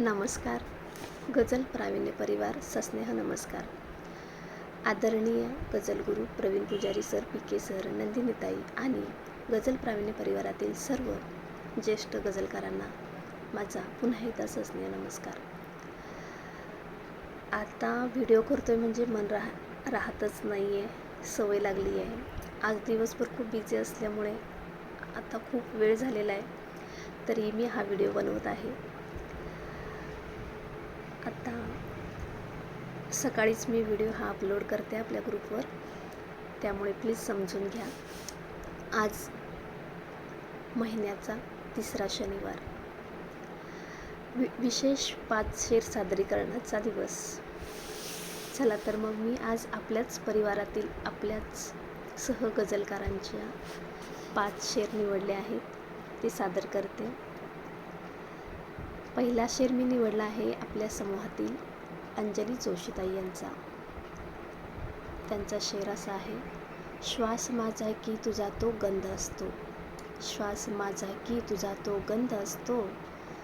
नमस्कार. गझल प्रावीण्य परिवार सस्नेह नमस्कार. आदरणीय गझलगुरू Praveen Pujari sir P K sir नंदिनीताई आणि गझल प्रावीण्य परिवारातील सर्व ज्येष्ठ गझलकारांना माझा पुन्हा एकदा सस्नेह नमस्कार. आता व्हिडिओ करतो आहे म्हणजे मन राह राहतच नाही आहे सवय लागली आहे. आज दिवसभर खूप बिझी असल्यामुळे आता खूप वेळ झालेला आहे तरी मी हा व्हिडिओ बनवत आहे. आत्ता सकाळीच मी व्हिडिओ हा अपलोड करते आपल्या ग्रुपवर. त्यामुळे प्लीज समजून घ्या. आज महिन्याचा तिसरा शनिवार. वि विशेष पाच शेर सादरीकरणाचा दिवस. चला तर मग मी आज आपल्याच परिवारातील आपल्याच सह गझलकारांच्या पाच शेर निवडले आहेत. ते सादर करते. पहिला शेर मी निवडला आहे आपल्या समूहातील अंजली जोशीताई यांचा. त्यांचा शेर असा आहे श्वास माझा की तुझा तो गंध असतो. श्वास माझा की तुझा तो गंध असतो.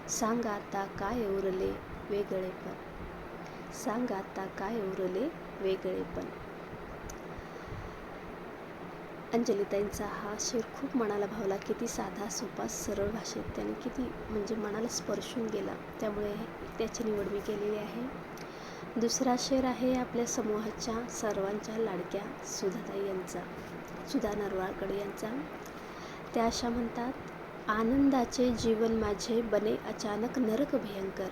सांग आता काय उरले वेगळेपण सांग आता काय उरले वेगळेपण अंजलीताईंचा हा शेर खूप मनाला भावला. किती साधा सोपा सरळ भाषेत त्याने किती म्हणजे मनाला स्पर्शून गेला. त्यामुळे त्याची निवड मी केलेली आहे. दुसरा शेर आहे आपल्या समूहाच्या सर्वांच्या लाडक्या सुधाताई यांचा सुधा नरवाळकडे यांचा. त्या अशा म्हणतात आनंदाचे जीवन माझे बने अचानक नरक भयंकर.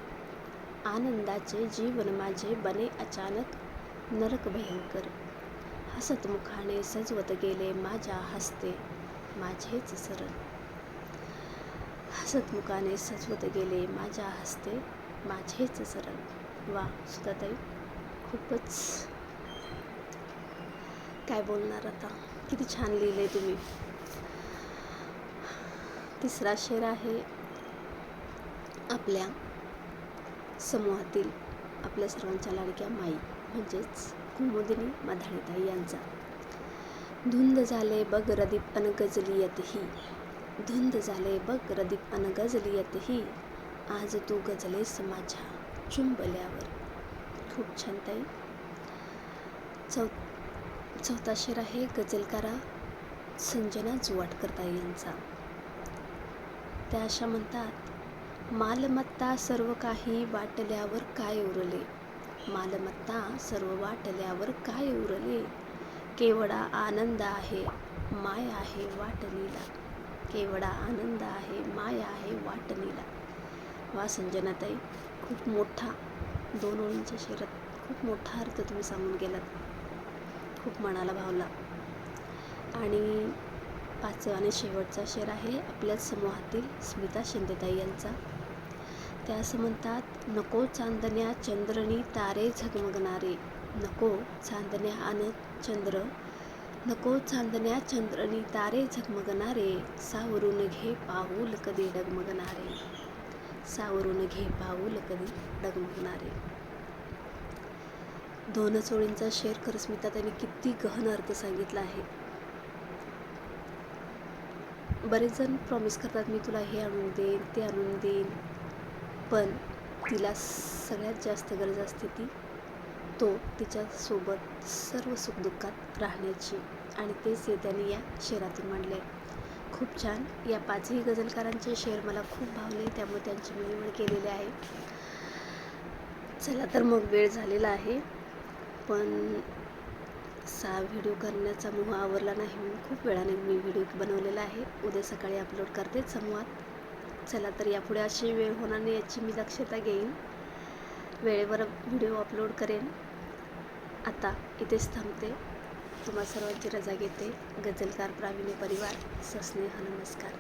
आनंदाचे जीवन माझे बने अचानक नरक भयंकर. हसतमुखाने सजवत गेले माझ्या हस्ते. माझेच सरण हसतमुखाने सजवत गेले माझ्या हस्ते. माझेच सरण वा सुधाताई खूपच काय बोलणार आता? किती छान लिहिले तुम्ही. तिसरा शेर आहे आपल्या समूहातील आपल्या सर्वांच्या लाडक्या माई. म्हणजेच कुमुदिनी मधाळीताई यांचा. धुंद झाले बग रदीप अन गजलियतही धुंद झाले बग रदीप अन गजलियतही आज तू गजलेस माझ्या चुंबल्यावर. खूप छान ताई. चौ चौथा शेर आहे गजलकारा संजना जुवाटकरताई यांचा. त्या अशा म्हणतात मालमत्ता सर्व काही वाटल्यावर काय उरले? मालमत्ता सर्व वाटल्यावर काय उरले? केवडा आनंद आहे माय आहे वाटणीला. केवडा आनंद आहे माय आहे वाटणीला. वा संजनाताई खूप मोठा दोन ओळींच्या शेरात खूप मोठा अर्थ तुम्ही सांगून गेलात. खूप मनाला भावला. आणि पाचवा आणि शेवटचा शेर आहे आपल्याच समूहातील स्मिता शिंदेताई यांचा. त्या असं म्हणतात नको चांदण्या चंद्रनी तारे झगमगणारे. नको चांदण्या अन चंद्र. नको चांदण्या चंद्रनी तारे झगमगणारे. सावरून घे पाऊल कधी डगमगणारे. सावरून घे पाऊल कधी डगमगणारे. दोन ओळींचा शेअर कर स्मिता त्यांनी किती गहन अर्थ सांगितला आहे. बरेच जण प्रॉमिस करतात मी तुला हे आणून देईन ते आणून देईन. पण तिला सगळ्यात जास्त गरज असते ती तो तिच्यासोबत सर्व सुखदुःखात राहण्याची. आणि तेच त्यांनी या शेरातून मांडले खूप छान. या पाचही गझलकारांचे शेर मला खूप भावले. त्यामुळे त्यांची मी निवड केलेली आहे. चला तर मग वेळ झालेला आहे. पण सा व्हिडिओ करण्याचा मोह आवरला नाही म्हणून खूप वेळाने मी व्हिडिओ बनवलेला आहे. उद्या सकाळी अपलोड करते समूहात चला तर यापुढे अशी वेळ होणार नाही याची मी दक्षता घेईन. वेळेवर व्हिडिओ अपलोड करेन. आता इथेच थांबते. तुम्हा सर्वांची रजा घेते. गझलकार प्रावीण्य परिवार. सस्नेह नमस्कार.